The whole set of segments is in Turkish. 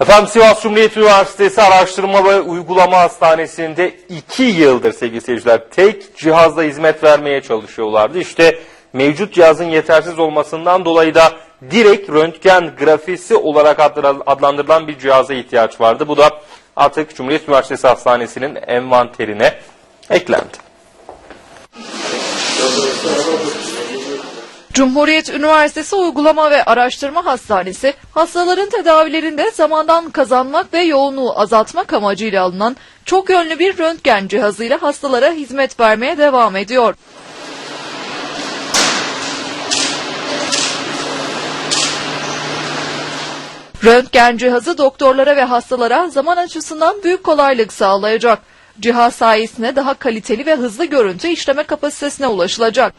Efendim Sivas Cumhuriyet Üniversitesi Araştırma ve Uygulama Hastanesi'nde iki yıldır sevgili seyirciler tek cihazla hizmet vermeye çalışıyorlardı. İşte mevcut cihazın yetersiz olmasından dolayı da direkt röntgen grafisi olarak adla- adlandırılan bir cihaza ihtiyaç vardı. Bu da artık Cumhuriyet Üniversitesi Hastanesi'nin envanterine eklendi. Cumhuriyet Üniversitesi Uygulama ve Araştırma Hastanesi, hastaların tedavilerinde zamandan kazanmak ve yoğunluğu azaltmak amacıyla alınan çok yönlü bir röntgen cihazıyla hastalara hizmet vermeye devam ediyor. Röntgen cihazı doktorlara ve hastalara zaman açısından büyük kolaylık sağlayacak. Cihaz sayesinde daha kaliteli ve hızlı görüntü işleme kapasitesine ulaşılacak.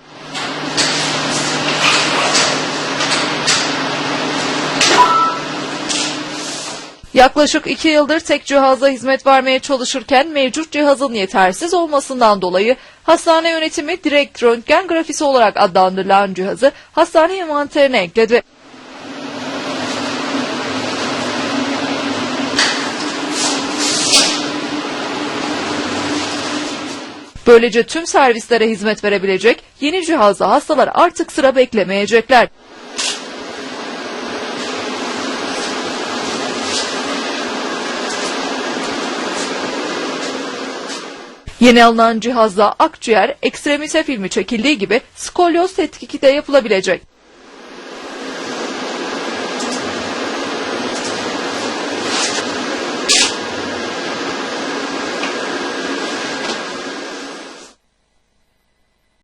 Yaklaşık iki yıldır tek cihazla hizmet vermeye çalışırken mevcut cihazın yetersiz olmasından dolayı hastane yönetimi direkt röntgen grafisi olarak adlandırılan cihazı hastane envanterine ekledi. Böylece tüm servislere hizmet verebilecek yeni cihazla hastalar artık sıra beklemeyecekler. Yeni alınan cihazla akciğer, ekstremite filmi çekildiği gibi skolyoz tetkiki de yapılabilecek.